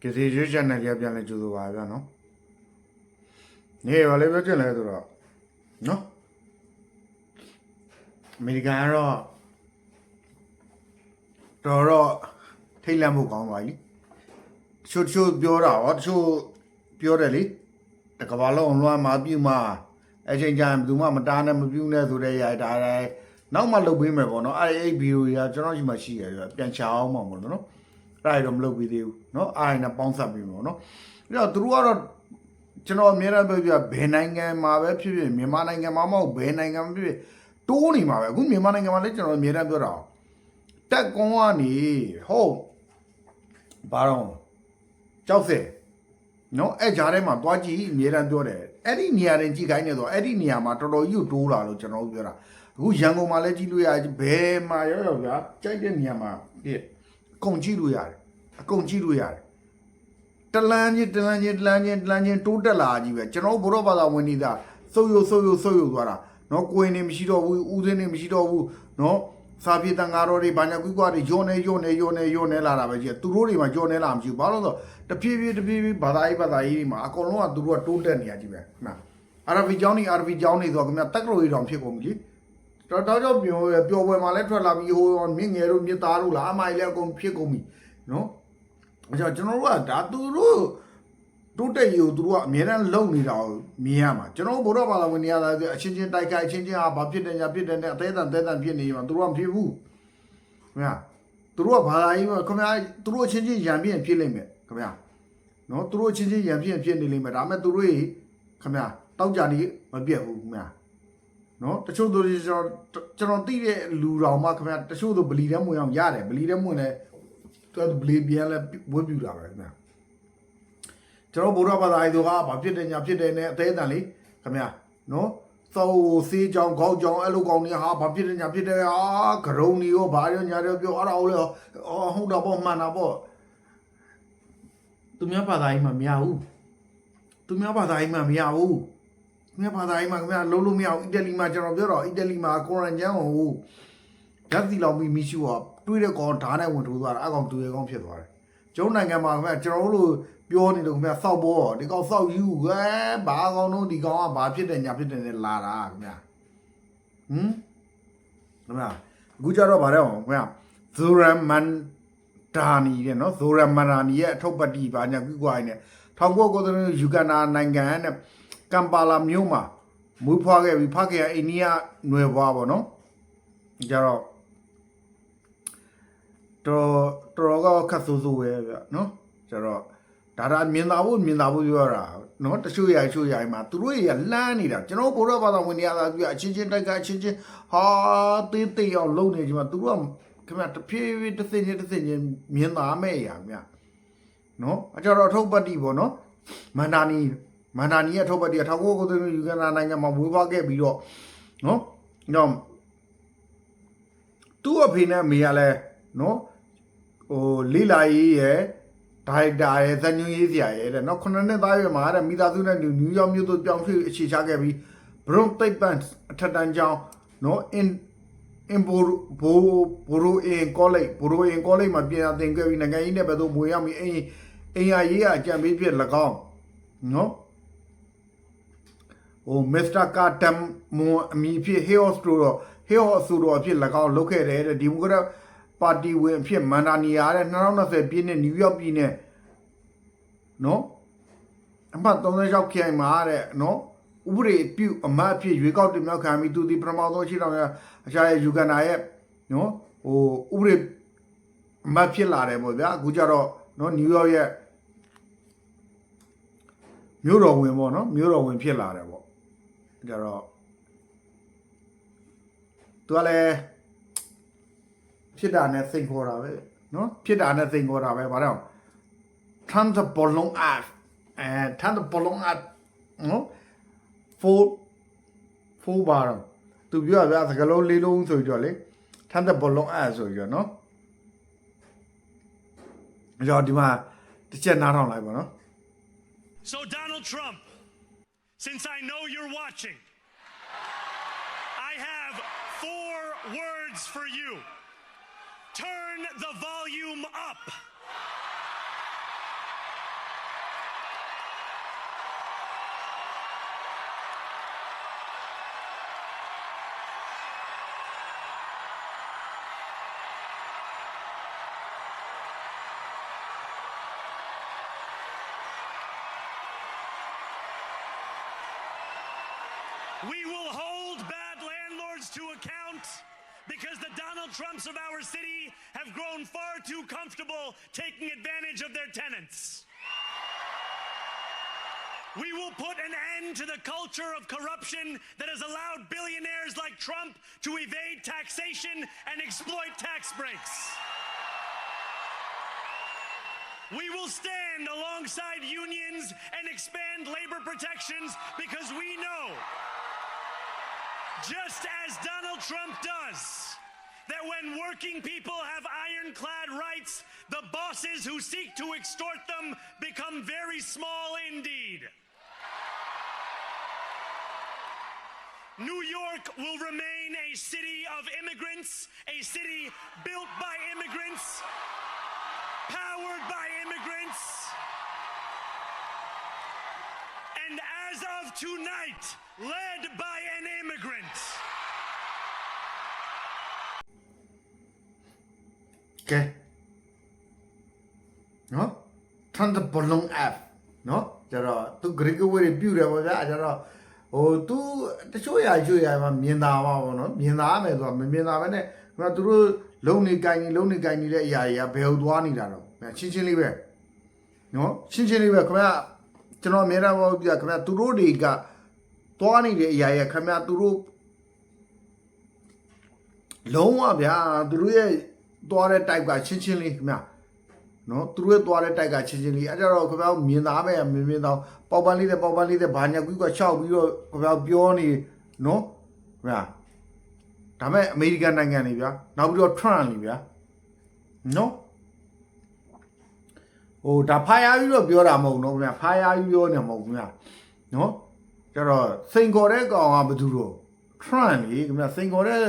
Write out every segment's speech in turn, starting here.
ကစီရွှေချန်နယ်ကပြန်လဲကြိုးဆိုပါဗျာနော်နေပါလေပြောချင်လဲဆိုတော့နော်အမေရိကန်ကတော့တော်တော့ထိတ်လန့်မှုကောင်းပါပြီတချို့တချို့ပြောတာဟောတချို့ပြောတယ်လေတကဘာလုံးလွှမ်းမှာပြုမှာအချိန်ကျရင်ဘယ်သူမှမတားနဲ့မပြုနဲ့ဆိုတဲ့ရိုက်တာတိုင်းနောက်မှလုပ်ပေးမယ်ပေါ့နော်အဲ့ဒီအဲ့ဗီဒီယိုကြီးကကျွန်တော်ရှိမှရှိရတယ်ပြန်ချအောင်မှာပေါ့နော် အဲ့ဒါတော့မလုပ်ပြီးသေးဘူးเนาะအားရနဲ့ပေါင်းဆက်ပြီးပေါ့เนาะပြီးတော့သူတို့ကတော့ကျွန်တော်အများအားပြောပြဘယ်နိုင်ငံမှာပဲဖြစ်ဖြစ်မြန်မာနိုင်ငံမှာမဟုတ်ဘယ်နိုင်ငံမှာဖြစ်ဖြစ်တိုးနေမှာပဲအခုမြန်မာနိုင်ငံမှာလည်းကျွန်တော်အများအားပြောတာတက်ကွန်ကနေဟုတ်ဘာတော့ကြောက်စဲเนาะအဲ့ကြားထဲမှာတွားကြည့်အများအားပြောတယ်အဲ့ဒီနေရာတင်ကြည့်ခိုင်းနေတော့အဲ့ဒီနေရာမှာတော်တော်ကြီးကိုတိုးလာလို့ကျွန်တော်တို့ပြောတာအခုရန်ကုန်မှာလည်းကြည့်လို့ရတယ်ဘယ်မှာရောရောဗျာကြိုက်တဲ့နေရာမှာပြည့် အကုန်ကြည့်လို့ရတယ်အကုန်ကြည့်လို့ရတယ်တလန်းချင်းတလန်းချင်းတလန်းချင်းတလန်းချင်းတိုးတက်လာကြီးပဲကျွန်တော်တို့ဘုရောဘာသာဝင်နေတာစုပ်ယုပ်စုပ်ယုပ်စုပ်ယုပ်သွားတာနော်ကိုယ်နေမရှိတော့ဘူးဦးစင်းနေမရှိတော့ဘူးနော်စာပြေတန်ကားတော်တွေဘာညာကွီကွာတွေယွန်းနေယွန်းနေယွန်းနေယွန်းနေလာတာပဲကြီးသူတို့တွေမှာယွန်းနေလာမရှိဘူးဘာလို့လဲဆိုတော့တဖြည်းဖြည်းတဖြည်းဖြည်းဘာသာရေးဘာသာရေးတွေမှာအကုန်လုံးကသူတို့ကတိုးတက်နေရကြီးပဲခဏအာရဗီကျောင်းနေအာရဗီကျောင်းနေဆိုတော့ခင်ဗျတက်ကလိုရီတောင်ဖြစ်ကုန်ပြီ တော်တော်ကြောင့်ပြောပျော်ပွဲမှာလည်းထွက်လာပြီးဟိုမြင့်ငယ်တို့မြစ်သားတို့လားအမိုင်လည်းအကုန်ဖြစ်ကုန်ပြီနော်အဲကြောင့်ကျွန်တော်တို့ကဒါသူတို့တိုးတက်ရေးကိုသူတို့ကအများအားလုံနေတာကိုမြင်ရမှာကျွန်တော်တို့ဘုရားဘာသာဝင်တွေရတာအချင်းချင်းတိုက်ခိုက်အချင်းချင်းဟာဘာဖြစ်တယ်ညာဖြစ်တယ်နဲ့အသေးအံသေးအံဖြစ်နေမှာသူတို့ကမဖြစ်ဘူးခင်ဗျာသူတို့ကဘာသာရေးမှာခင်ဗျာသူတို့အချင်းချင်းရံပြင်းဖြစ်လိမ့်မယ်ခင်ဗျာနော်သူတို့အချင်းချင်းရံပြင်းဖြစ်နေလိမ့်မယ်ဒါပေမဲ့သူတို့ခင်ဗျာတောက်ကြနေမပြတ်ဘူးခင်ဗျာ နော်တချို့သူတွေကျွန်တော်ကျွန်တော်သိတဲ့လူတော်မှခင်ဗျာတချို့သူဗလီထဲဝင်အောင်ရတယ်ဗလီထဲဝင်လဲသူကဘလီပြန်လဲဝတ်ပြူတာပဲခင်ဗျာကျွန်တော်ဗုဒ္ဓဘာသာရေးတို့ကဘာဖြစ်တယ်ညာဖြစ်တယ်နဲ့အသေးအတန်လေးခင်ဗျာနော်သောစေးကြောင်ခေါက်ကြောင်အဲ့လိုကောင်တွေဟာဘာဖြစ်တယ်ညာဖြစ်တယ်ဟာဂရုံတွေရောဘာရောညာရောပြောအဲ့ဒါဟုတ်လေအော်ဟုတ်တာပေါ့မှန်တာပေါ့သူများဘာသာရေးမှာမရဘူးသူများဘာသာရေးမှာမရဘူး သူများဘာသာရေးမှာခင်ဗျာလုံးလုံးမရဘူးအီတလီမှာကျွန်တော်ပြောတော့အီတလီမှာကိုရန်ကျန်းကိုဓာတ်စီလောင်ပြီးမိရှုကတွေးတဲ့ကောင်ဓာတ်နဲ့ဝင်ထိုးသွားတာအကောင်သူရဲကောင်ဖြစ်သွားတယ်ကျုံနိုင်ငံမှာခင်ဗျကျွန်တော်တို့ပြောနေလို့ခင်ဗျစောက်ဘောဒီကောင်စောက်ယူကဲဘာကောင်တို့ဒီကောင်ကဘာဖြစ်တယ်ညာဖြစ်တယ်နဲ့လာတာခင်ဗျဟမ်ခင်ဗျအခုကြတော့ဗါတဲ့အောင်ခင်ဗျဇိုရမန်ဒါနီတဲ့နော်ဇိုရမန်ဒါနီရဲ့အထုပ်ပတ်တီဘာညာကွီကွာနေ1990ယူကန်နာနိုင်ငံနဲ့ ကမ်ပါလာမြို့မှာမွေးဖွားခဲ့ပြီးဖခင်ကအိန္ဒိယနွယ်ဘွားပေါ့နော်ကြတော့တော်တော်ကခတ်ဆိုးဆိုးပဲဗျနော်ကျတော့ဒါဒါမြင်သာဖို့မြင်သာဖို့ပြောတာနော်တချို့ရိုင်ချို့ရိုင်မှာသူတို့ရလှမ်းနေတာကျွန်တော်ဘုရားဘာသာဝင်နေရတာပြအချင်းချင်းတိုက်ကအချင်းချင်းဟာသေးသေးအောင်လုံနေကြမှာသူတို့ကခင်ဗျတဖြည်းဖြည်းတစ်စင်ချင်းတစ်စင်ချင်းမြင်သာမဲ့ရမြနော်အကြတော့အထုပ်ပတ်တိပေါ့နော်မန္တာနီ မန္တာနီရဲ့အထုပ်ပတ်တိအထောက်ကိုကိုသူယူကန်နာနိုင်ငံမှာဝေးပွားခဲ့ပြီးတော့နော်တော့သူ့အဖေနဲ့အမေကလည်းနော်ဟိုလိလာရေးရဲ့ဒိုင်တာရဲ့ဇညွန်ရေးစရာရဲ့တဲ့နော်ခုနှစ်နှစ်သားရွယ်မှာတဲ့မိသားစုနဲ့နယူးယောက်မြို့သို့ပြောင်းရွှေ့အခြေချခဲ့ပြီးဘရွန်တိတ်ပန်အထက်တန်းကျောင်းနော်အင်အင်ဘိုဘိုဘိုရိုအင်ကောလိပ်ဘိုရိုအင်ကောလိပ်မှာပြန်သင်ခဲ့ပြီးနိုင်ငံရေးနဲ့ဘယ်သို့မွေရောက်ပြီးအင်အင်ယာရေးအကြံပေးဖြစ်၎င်းနော် ဟိုမစ္စတာကာတမ်မွန်အမည်ဖြစ်ဟေအော့စတိုတော့ဟေအော့ဆိုတော့အဖြစ်၎င်းလုပ်ခဲ့တယ်တဲ့ဒီမိုကရက်ပါတီဝင်အဖြစ်မန်ဒါနီယာတဲ့2020ပြည့်နှစ်နယူးယောက်ပြည်နယ်နော်အမှတ်36ခရိုင်မှာတဲ့နော်ဥပဒေပြုအမတ်အဖြစ်ရွေးကောက်တင်မြှောက်ခံပြီးသူဒီပထမဆုံးရှိတော်ရအရှာရဲ့ယူကန်နာရဲ့နော်ဟိုဥပဒေအမတ်ဖြစ်လာတယ်ပေါ့ဗျာအခုကျတော့နော်နယူးယောက်ရဲ့မြို့တော်ဝင်ပေါ့နော်မြို့တော်ဝင်ဖြစ်လာတယ်ပေါ့ ကြတော့သူကလည်းဖြစ်တာနဲ့စိန်ခေါ်တာပဲနော်ဖြစ်တာနဲ့စိန်ခေါ်တာပဲဘာလို့ထန်တဲ့ဘလုံးအတ်အဲထန်တဲ့ဘလုံးအတ်နော်ဖိုးဖိုးပါတော့သူပြောပြစကလုံးလေးလုံးဆိုကြတော့လေထန်တဲ့ဘလုံးအတ်ဆိုကြတော့နော်ကြောဒီမှာတစ်ချက်နားထောင်လိုက်ပါနော် So, Donald Trump, since I know you're watching, I have four words for you. Turn the volume up. We will hold bad landlords to account because the Donald Trumps of our city have grown far too comfortable taking advantage of their tenants. We will put an end to the culture of corruption that has allowed billionaires like Trump to evade taxation and exploit tax breaks. We will stand alongside unions and expand labor protections because we know, just as Donald Trump does, that when working people have ironclad rights, the bosses who seek to extort them become very small indeed. New York will remain a city of immigrants, a city built by immigrants, powered by immigrants. As of tonight, led by an immigrant. ကဲနော်ထန်တဘလုံ app နော်ကျတော့သူဂရိကဝေးပြုတ်တယ်ပေါ့ဗျာကျတော့ဟိုသူတချို့ရာချို့ရာမှာမြင်သာပါပေါ့နော်မြင်သာမယ်ဆိုတော့မမြင်သာပဲနဲ့ခါသူတို့လုံနေကိုင်းနေလုံနေကိုင်းနေတဲ့အရာတွေကဘယ်ဟုတ်သွားနေတာတော့ချင်းချင်းလေးပဲနော်ချင်းချင်းလေးပဲခင်ဗျာ ကျွန်တော်အများအားပြောပြခင်ဗျာသူတို့တွေကသွားနေတဲ့အရာတွေကခင်ဗျာသူတို့လုံးဝဗျာသူတို့ရဲ့သွားတဲ့ type ကချင်းချင်းလေးခင်ဗျာနော်သူတို့ရဲ့သွားတဲ့ type ကချင်းချင်းလေးအဲ့ကြတော့ခင်ဗျာမြင်သားမယ်မြင်မြင်တော့ပေါက်ပန်းလေးတဲ့ပေါက်ပန်းလေးတဲ့ဘာညာကွီးကရှောက်ပြီးတော့ခင်ဗျာပြောနေနော်ခင်ဗျာဒါမဲ့အမေရိကန်နိုင်ငံနေဗျာနောက်ပြီးတော့ Trump နေဗျာနော် ဟိုဒါဖာယာပြီးတော့ပြောတာမဟုတ်နော်ခင်ဗျာဖာယာပြီးပြောနေမဟုတ်ခင်ဗျာနော်ကျတော့စိန်ခေါ်တဲ့ကောင်ကဘာသူတော့ Trump လေခင်ဗျာစိန်ခေါ်တဲ့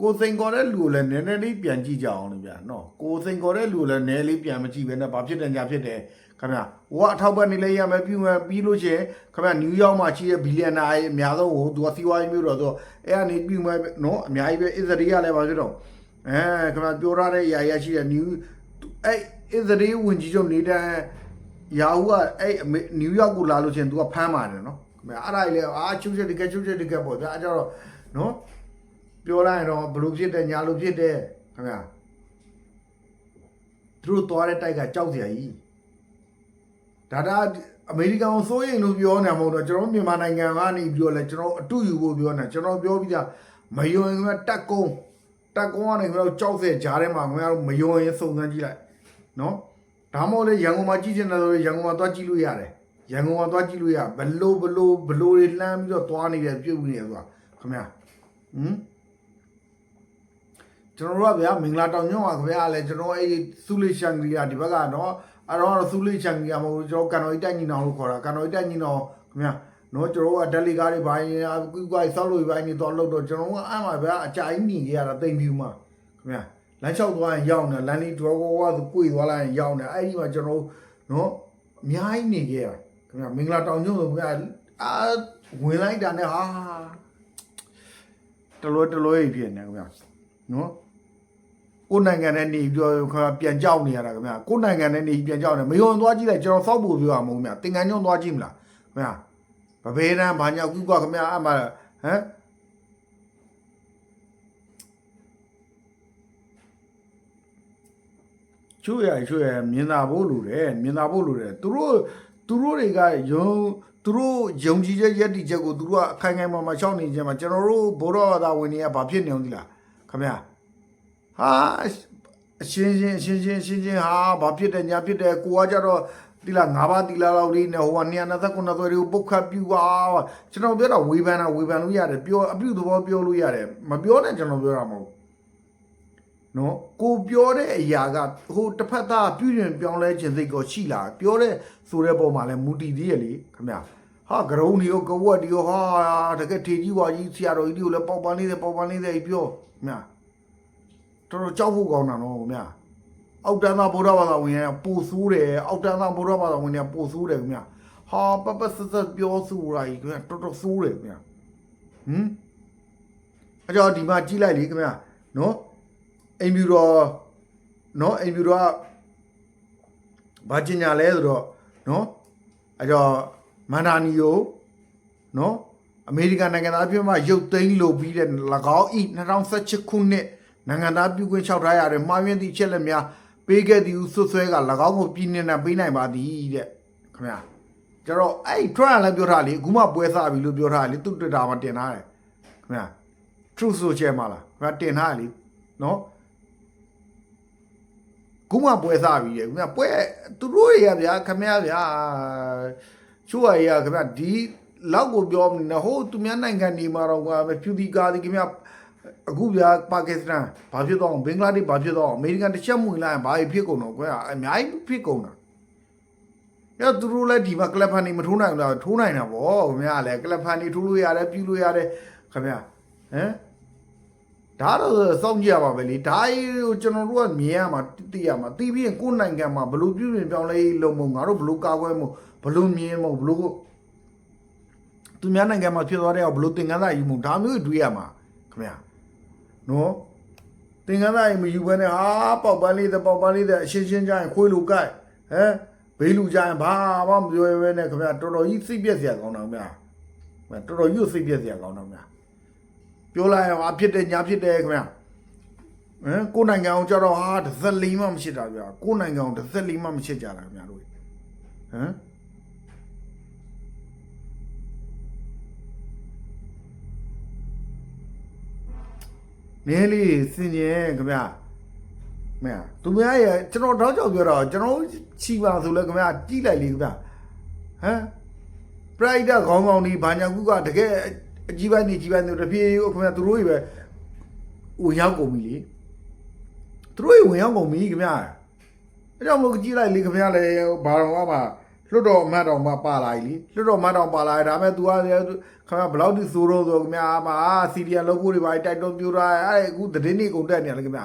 ကိုစိန်ခေါ်တဲ့လူကိုလည်းနည်းနည်းလေးပြန်ကြည့်ကြအောင်လေဗျာနော်ကိုစိန်ခေါ်တဲ့လူကိုလည်းနည်းလေးပြန်မကြည့်ဘဲနဲ့ဘာဖြစ်တယ်ညာဖြစ်တယ်ခင်ဗျာဟိုကအထောက်ပံ့နေလဲရမယ်ပြီးမှပြီးလို့ရှိရင်ခင်ဗျာနယူးယောက်မှာရှိတဲ့ဘီလီယံနာရဲ့အများဆုံးဟိုသူကစီးပွားရေးမျိုးတော့ဆိုအဲ့ကနေပြီးမှနော်အများကြီးပဲအစ္စရေးကလည်းပါဖြစ်တော့အဲခင်ဗျာပြောရတဲ့အရာရရှိတဲ့နယူး အဲ့အစ္စရေးဝင်ကြီးချုပ်နေတဲ့ယာဟုကအဲ့နယူးယောက်ကိုလာလို့ရှိရင်သူကဖမ်းပါတယ်နော်ခင်ဗျာအဲ့ဒါကြီးလေအာချူချက်တကယ်ချူချက်တကယ်ပေါ့ဗျာအဲ့ကြတော့နော်ပြောလိုက်ရင်တော့ဘလို့ဖြစ်တယ်ညာလို့ဖြစ်တယ်ခင်ဗျာသူတို့သွားတဲ့တိုက်ကကြောက်စရာကြီးဒါဒါအမေရိကန်ကိုစိုးရိမ်လို့ပြောနေမှာမဟုတ်တော့ကျွန်တော်မြန်မာနိုင်ငံကနေပြောလဲကျွန်တော်အတူယူဖို့ပြောနေကျွန်တော်ပြောပြီးသားမယုံရင်ကတက်ကုန်း တက်ကုန်းကနေကျွန်တော်ကြောက်စရာဂျားထဲမှာခင်ဗျားတို့မယုံရင်စုံစမ်းကြည့်လိုက်နော်ဒါမှမဟုတ်လေရန်ကုန်မှာကြည့်ချင်တယ်ဆိုရန်ကုန်မှာသွားကြည့်လို့ရတယ်ရန်ကုန်မှာသွားကြည့်လို့ရဘလို့ဘလို့ဘလို့တွေလှမ်းပြီးတော့သွားနေတယ်ပြုတ်နေတယ်ဆိုတာခင်ဗျာဟမ်ကျွန်တော်တို့ကဗျာမင်္ဂလာတောင်ညွန့်ပါခင်ဗျာလဲကျွန်တော်အဲ့ဆူလီရှန်ဂရီယာဒီဘက်ကတော့အဲ့တော့ဆူလီရှန်ဂရီယာမဟုတ်ဘူးကျွန်တော်ကန်တော်ကြီးတိုက်ညီနောင်လို့ခေါ်တာကန်တော်ကြီးတိုက်ညီနောင်ခင်ဗျာ နော်ကျွန်တော်တို့ကဒက်လီကားတွေပိုင်းကွီကွိုင်ဆောက်လို့ပိုင်းနေတော့လို့တော့ကျွန်တော်တို့ကအဲ့မှာဗျာအကြိုင်ညီကြရတာတိမ်ပြူမှာခင်ဗျာလမ်းလျှောက်သွားရင်ရောက်နေလမ်းလေးဒရောဂိုဝါဆိုကွေသွားလိုက်ရင်ရောက်နေအဲ့ဒီမှာကျွန်တော်တို့နော်အများကြီးနေကြရခင်ဗျာမင်္ဂလာတောင်ညွန့်ဆိုခင်ဗျာအာဝင်လိုက်တာနဲ့ဟာတလွဲတလွဲဖြစ်နေခင်ဗျာနော်ကိုယ်နိုင်ငံနဲ့နေပြီးတော့ခင်ဗျာပြန်ကြောက်နေရတာခင်ဗျာကိုယ်နိုင်ငံနဲ့နေပြန်ကြောက်နေမယုံသွားကြည့်လိုက်ကျွန်တော်စောက်ဖို့ပြောရမဟုတ်ဗျာတင်ငန်းညွန့်သွားကြည့်မလားခင်ဗျာ ဗဘေးတန်းဘာညာကူကခင်ဗျာအမှဟမ်ချွေရချွေရမြင်သာဖို့လိုတယ်မြင်သာဖို့လိုတယ်သူတို့သူတို့တွေကယုံသူတို့ယုံကြည်ချက်ယက်တီချက်ကိုသူတို့ကအခိုင်အမာမရှောက်နေကြမှာကျွန်တော်တို့ဘောရဝါဒဝင်တွေကဘာဖြစ်နေအောင်ဒီလားခင်ဗျာဟာအရှင်းရှင်းအရှင်းရှင်းအရှင်းရှင်းဟာဘာဖြစ်တယ်ညာဖြစ်တယ်ကိုကကြတော့ ဒီလားငါးပါးတီလာလောက်လေးနဲ့ဟိုက229သွဲတွေကိုပုတ်ခတ်ပြူပါကျွန်တော်ပြောတော့ဝေဖန်တာဝေဖန်လို့ရတယ်ပြောအပြုသဘောပြောလို့ရတယ်မပြောနဲ့ကျွန်တော်ပြောတာမဟုတ်နော်ကိုပြောတဲ့အရာကဟိုတစ်ဖက်သားပြုရင်ပြောင်းလဲခြင်းစိတ်ကိုရှိလာပြောတဲ့ဆိုတဲ့ပုံမှာလဲမူတည်သေးရလေခင်ဗျာဟာဂရုံဒီရောကဝတ်ဒီရောဟာတကယ်ထေကြီးဝါကြီးဆရာတော်ကြီးတွေကိုလည်းပေါက်ပန်းလေးတွေပေါက်ပန်းလေးတွေပြောခင်ဗျာတော်တော်ကြောက်ဖို့ကောင်းတာနော်ခင်ဗျာ အောက်တန်းသားဗုဒ္ဓဘာသာဝင်ရပိုဆိုးတယ်အောက်တန်းသားဗုဒ္ဓဘာသာဝင်ရပိုဆိုးတယ်ခင်ဗျာဟာပပစစပြောဆိုရာကြီးခင်ဗျာတော်တော်ဆိုးတယ်ခင်ဗျာဟမ်အကြောဒီမှာကြည့်လိုက်လေခင်ဗျာနော်အိမ်ပြူတော်နော်အိမ်ပြူတော်ကဘာကျင်ညာလဲဆိုတော့နော်အကြောမန္တာနီယိုနော်အမေရိကန်နိုင်ငံသားပြည်မှရုပ်သိမ်းလိုပြီးတဲ့၎င်းဤ2016ခုနှစ်နိုင်ငံသားပြုခွင့်လျှောက်ထားရတဲ့မှားယွင်းသည့်အချက်လက်များ ပေးခဲ့သည်ဟုဆွဆွဲက၎င်းကိုပြည်နှင်နဲ့ပေးနိုင်ပါသည်တဲ့ခင်ဗျာကျတော့အဲ့ Trump လည်းပြောထားလေအခုမှပွဲစားပြီလို့ပြောထားလေသူ Twitter မှာတင်ထားတယ်ခင်ဗျာ Truth Social မှာလားခင်ဗျာတင်ထားတယ်လေနော်ခုမှပွဲစားပြီတဲ့ခင်ဗျာပွဲသူတို့ရဗျာခင်ဗျာဗျာချိုးရရခင်ဗျာဒီလောက်ကိုပြောမနေဟိုသူများနိုင်ငံဒီမှာတော့ကွာဖြူဒီကာဒီခင်ဗျာ အခုဗျာပါကစ္စတန်ဘာဖြစ်တော့ဘင်္ဂလားဒေ့ရှ်ဘာဖြစ်တော့အမေရိကန်တစ်ချက်မှဝင်လာရင်ဘာဖြစ်ကုန်တော့ကွာအများကြီးဖြစ်ကုန်တာရသူတို့လည်းဒီမှာကလပ်ဖန်နေမထိုးနိုင်ဘူးလားထိုးနိုင်တာဗောခင်ဗျာလည်းကလပ်ဖန်နေထိုးလို့ရတယ်ပြူလို့ရတယ်ခင်ဗျာဟမ်ဒါတော့စောင့်ကြည့်ရပါပဲလေဒါကိုကျွန်တော်တို့ကမြင်ရမှာသိရမှာသိပြီးရင်ကိုယ်နိုင်ငံမှာဘလို့ပြုပြင်ပြောင်းလဲလုံးမငါတို့ဘလို့ကာကွယ်မှုဘလို့မြင်မှုဘလို့သူများနိုင်ငံမှာဖြစ်သွားတဲ့ဘလို့သင်္ကန်းသားယူမှုဒါမျိုးတွေးရမှာခင်ဗျာ နော်သင်္ကန်းသားယူမယူဘဲနဲ့ဟာပေါက်ပန်းလေးတဲ့ပေါက်ပန်းလေးတဲ့အရှင်းရှင်းကြရင်ခွေးလူကိုက်ဟမ်ဘေးလူကြရင်ဘာမှမပြောရဲပဲနဲ့ခင်ဗျာတော်တော်ကြီးစိတ်ပြက်စရာကောင်းတော့ဗျာတော်တော်ကြီးစိတ်ပြက်စရာကောင်းတော့ဗျာပြောလိုက်ရင်ဟာဖြစ်တယ်ညာဖြစ်တယ်ခင်ဗျာဟမ်ကိုယ်နိုင်ငံအောင်ကြတော့ဟာတစ်သက်လီမှမရှိတာဗျာကိုယ်နိုင်ငံအောင်တစ်သက်လီမှမရှိကြတာခင်ဗျာတို့ဟမ် နေလေးစင်ရင်ခင်ဗျာမင်းသူများရဲ့ကျွန်တော်တော့ကြောက်ပြောတော့ကျွန်တော်ချီပါဆိုလဲခင်ဗျာကြီးလိုက်လေခင်ဗျာဟမ် pride ခေါင်းကောင်းဒီဘာညာကူကတကယ်အကြီးပိုင်းနေကြီးပိုင်းတို့တပြေးကိုခင်ဗျာသူတို့တွေပဲဝင်ရောက်ကုန်ပြီလေသူတို့တွေဝင်ရောက်ကုန်ပြီခင်ဗျာအဲကြောင့်မလို့ကြီးလိုက်လေခင်ဗျာလေဘာတော်ကမှ လွတ်တော်အမတ်တော်မှပါလာပြီလေလွတ်တော်အမတ်တော်ပါလာတယ်ဒါပေမဲ့ तू ကခင်ဗျာဘယ်လောက်ထိစိုးတော့ဆိုခင်ဗျာမှာစီရီယံလောကိုတွေပါတိုက်တော့ပြူတာအဲအခုသတင်းတွေကုန်တက်နေတယ်ခင်ဗျာ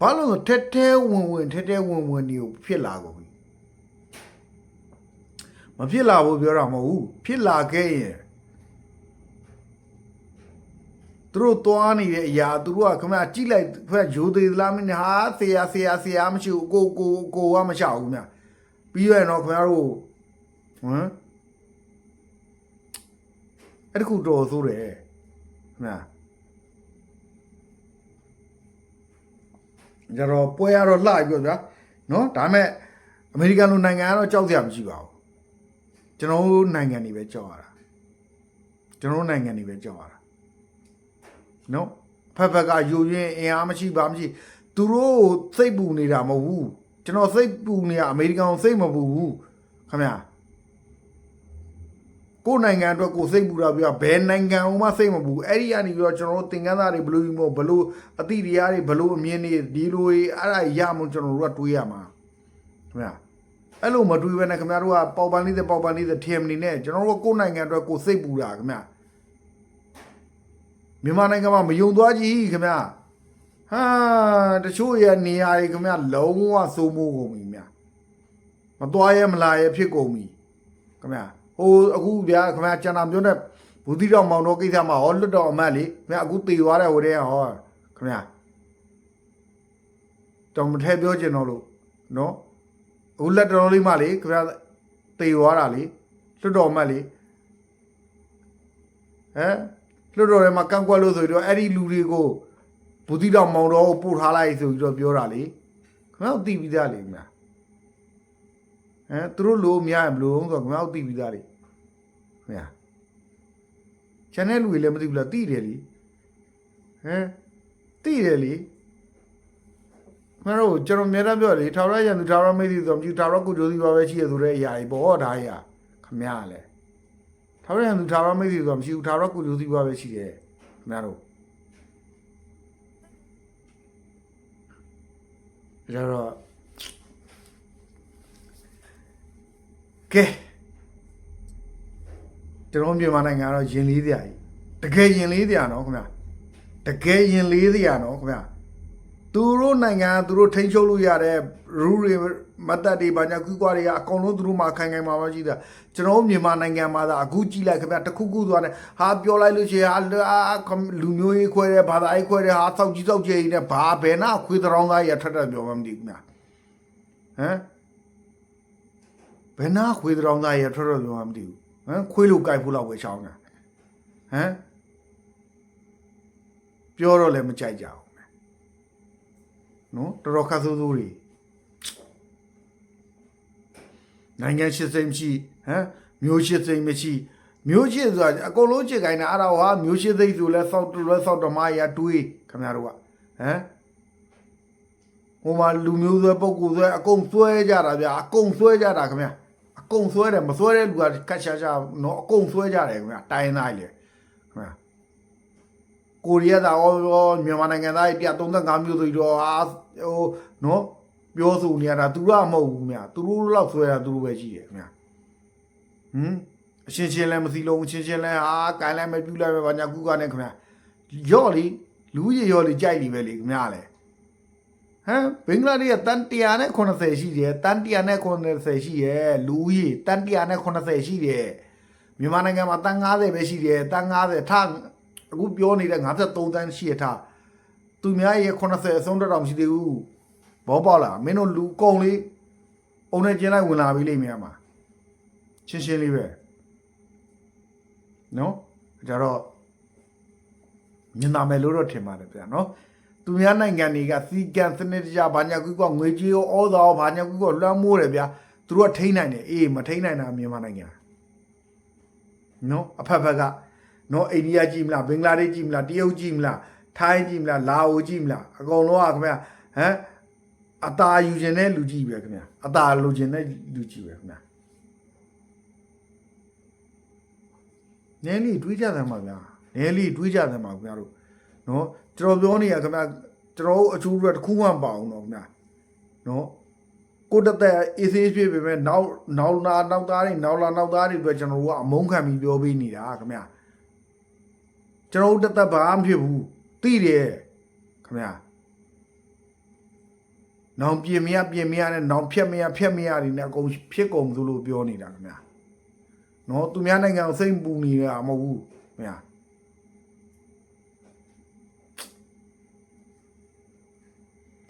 ဘာလို့လဲထဲထဲဝင်ဝင်ထဲထဲဝင်ဝင်နေကိုဖြစ်လာကုန်ပြီမဖြစ်လာဘူးပြောတာမဟုတ်ဘူးဖြစ်လာခဲ့ရင်သူတို့သွားနေတဲ့အရာသူတို့ကခမကြည့်လိုက်ဖက်ဂျိုသေးသလားမင်းဟာဆရာဆရာဆရာမရှိဘူးကိုကိုကိုကမချဘူးမြ ပြီးရတော့ခင်ဗျားတို့ဟမ်အဲ့တခုတော်ဆိုးတယ်ခင်ဗျာကြတော့ပွဲရတော့လှပြီဗျာနော်ဒါပေမဲ့အမေရိကန်လိုနိုင်ငံကတော့ကြောက်စရာမရှိပါဘူးကျွန်တော်တို့နိုင်ငံတွေပဲကြောက်ရတာကျွန်တော်တို့နိုင်ငံတွေပဲကြောက်ရတာနော်ဖက်ဖက်ကယူရင်းအင်အားမရှိပါမရှိသူတို့စိတ်ပူနေတာမဟုတ်ဘူး ကျွန်တော်စိတ်ပူနေတာအမေရိကန်ကိုစိတ်မပူဘူးခင်ဗျာကိုယ်နိုင်ငံအတွက်ကိုယ်စိတ်ပူတာပြဘယ်နိုင်ငံမှစိတ်မပူအဲ့ဒီကနေပြီးတော့ကျွန်တော်တို့သင်္ကန်းသားတွေဘလို့ယူမို့ဘလို့အတိတရားတွေဘလို့အမြင်တွေဒီလိုတွေအဲ့ဒါရမှကျွန်တော်တို့ကတွေးရမှာခင်ဗျာအဲ့လိုမတွေးဘဲနဲ့ခင်ဗျားတို့ကပေါက်ပန်းလေးတဲ့ပေါက်ပန်းလေးတဲ့ထင်မနေနဲ့ကျွန်တော်တို့ကကိုယ်နိုင်ငံအတွက်ကိုယ်စိတ်ပူတာခင်ဗျာမြန်မာနိုင်ငံမှာမယုံသွားကြည့်ခင်ဗျာ ဟာတချို့ရဲ့နေရာတွေခင်ဗျာလုံးဝစိုးမိုးကုန်ပြီမြမသွားရဲမလာရဲဖြစ်ကုန်ပြီခင်ဗျာဟိုအခုဗျာခင်ဗျာကျန်တာပြောတဲ့ဘူးတိတော်မောင်တော်ကိစ္စမှာဟောလွတ်တော်အမတ်လေခင်ဗျာအခုတည်သွားတဲ့ဟိုတဲ့ဟောခင်ဗျာတော်မထဲပြောချင်တော့လို့နော်အခုလက်တော်လေးမှလေခင်ဗျာတေသွားတာလေလွတ်တော်မှတ်လေဟမ်လွတ်တော်ထဲမှာကန့်ကွက်လို့ဆိုပြီးတော့အဲ့ဒီလူတွေကို ဘူတိတော်မောင်တော်ကိုပို့ထားလိုက်ဆိုပြီးတော့ပြောတာလေခင်ဗျားသိပြီးသားလေခင်ဗျာဟမ်သူတို့လိုများရင်ဘလို့ဆိုတော့ခင်ဗျားသိပြီးသားလေခင်ဗျာ channel လူတွေလည်းမသိဘူးလားသိတယ်လေဟမ်သိတယ်လေမင်းတို့ကျွန်တော်မြေတမ်းပြောလေထာဝရရန်သူထာဝရမေးသည်ဆိုတော့မြူထာဝရကုကြိုးစီပါပဲရှိရဆိုတဲ့အရာကြီးပေါ့ဒါကြီးอ่ะခမရလဲထာဝရရန်သူထာဝရမေးသည်ဆိုတော့မရှိဘူးထာဝရကုကြိုးစီပါပဲရှိတယ်ခမရတို့ ကြတော့ကဲကျွန်တော်မြန်မာနိုင်ငံကတော့ယင်လေးစရာကြီးတကယ်ယင်လေးစရာနော်ခင်ဗျာတကယ်ယင်လေးစရာနော်ခင်ဗျာ သူတို့နိုင်ငံကသူတို့ထိန်းချုပ်လို့ရတဲ့ rule တွေမတ်တပ်တွေဘာညာကူကွာတွေကအကုန်လုံးသူတို့မှခိုင်ခိုင်မာမာရှိတာကျွန်တော်တို့မြန်မာနိုင်ငံမှာသာအခုကြည့်လိုက်ခင်ဗျတခုခုသွားတယ်ဟာပြောလိုက်လို့ရှိရင်ဟာလူမျိုးရေးခွဲတယ်ဘာသာရေးခွဲတယ်ဟာစောက်ကြီးစောက်ကြီးနဲ့ဘာဘယ်နာခွေးတောင်သားရထက်ထက်ပြောမှမသိဘူးများဟမ်ဘယ်နာခွေးတောင်သားရထက်ထက်ပြောမှမသိဘူးဟမ်ခွေးလို့ကြိုက်ဖို့လောက်ပဲချောင်းတာဟဟမ်ပြောတော့လည်းမကြိုက်ကြအောင်ပဲ နော်တော်တော်ခက်ဆိုးဆိုးတွေနိုင်ငံရှိစိတ်မရှိဟမ်မျိုးရှိစိတ်မရှိမျိုးရှိဆိုတာအကုန်လုံးချစ်ခိုင်းတာအဲ့ဒါဟာမျိုးရှိစိတ်ဆိုလဲစောက်လွဲစောက်တမရတွေးခင်ဗျားတို့ကဟမ်ဟိုမှာလူမျိုးဆွဲပုံကူဆွဲအကုန်ဆွဲကြတာဗျာအကုန်ဆွဲကြတာခင်ဗျာအကုန်ဆွဲတယ်မဆွဲတဲ့လူကကတ်ချာချာနော်အကုန်ဆွဲကြတယ်ခင်ဗျာတိုင်းသားလေခင်ဗျာ ကိုရီးယားသားရောမြန်မာနိုင်ငံသားတွေ135မျိုးဆိုပြီးတော့အာဟိုနော်ပြောဆိုနေရတာသူတို့ကမဟုတ်ဘူးခင်ဗျာသူတို့လောက်ဆွဲတာသူတို့ပဲရှိတယ်ခင်ဗျာဟမ်အချင်းချင်းလည်းမသိလုံးအချင်းချင်းလည်းဟာကန်လည်းမပြူလည်းပဲဘာညာကူကနဲ့ခင်ဗျာရော့လေလူကြီးရော့လေကြိုက်လီပဲလေခင်ဗျာလေဟမ်ဘင်္ဂလားဒေ့ရှ်ကတန်180ရှိတယ်တန်180ရှိတယ်လူဦးရေတန်180ရှိတယ်မြန်မာနိုင်ငံမှာတန်90ပဲရှိတယ်တန်90ထား အခုပြောနေတဲ့53တန်းရှိရထားသူများရဲ့80အဆုံးတော့မရှိသေးဘူးဘောပေါက်လားမင်းတို့လူကုံလေးအုံနဲ့ကျင်းလိုက်ဝင်လာပြီလိမ့်မယ်မှာရှင်းရှင်းလေးပဲနော်ကြတော့ညနာမယ်လို့တော့ထင်ပါတယ်ဗျာနော်သူများနိုင်ငံတွေကစီကံစနစ်တကျဘာညာကူကငွေကြေးရောဩဇာရောဘာညာကူကလွှမ်းမိုးတယ်ဗျာသူတို့ကထိန်းနိုင်တယ်အေးမထိန်းနိုင်တာမြန်မာနိုင်ငံနော်အဖက်ဖက်က နော်အိန္ဒိယကြည့်မလားဘင်္ဂလားဒေ့ရှ်ကြည့်မလားတရုတ်ကြည့်မလားထိုင်းကြည့်မလားလာအိုကြည့်မလားအကုန်လုံးကခင်ဗျာဟမ်အตาယူခြင်းတဲ့လူကြည့်ပဲခင်ဗျာအตาလူခြင်းတဲ့လူကြည့်ပဲခင်ဗျာနည်းနည်းတွေးကြတယ်မှာဗျာနည်းနည်းတွေးကြတယ်မှာခင်ဗျာတို့ နော်ကျွန်တော်ပြောနေရခင်ဗျကျွန်တော်တို့အချူတွေတစ်ခုမှမပါအောင်တော့ခင်ဗျနော်ကိုတက်တဲ့ ACH ဖြစ်ပေမဲ့နောက်နောက်လာနောက်သားတွေနောက်လာနောက်သားတွေအတွက်ကျွန်တော်တို့ကအမုန်းခံပြီးပြောပေးနေတာခင်ဗျ ကျွန်တော်တို့တက်တက်ဘာမှမဖြစ်ဘူးသိတယ်ခင်ဗျနောင်ပြင်မရပြင်မရနဲ့နောင်ဖြက်မရဖြက်မရတွေနဲ့အကုန်ဖြစ်ကုန်သလိုပြောနေတာခင်ဗျနော်သူများနိုင်ငံကိုစိတ်ပူနေတာမဟုတ်ဘူးခင်ဗျ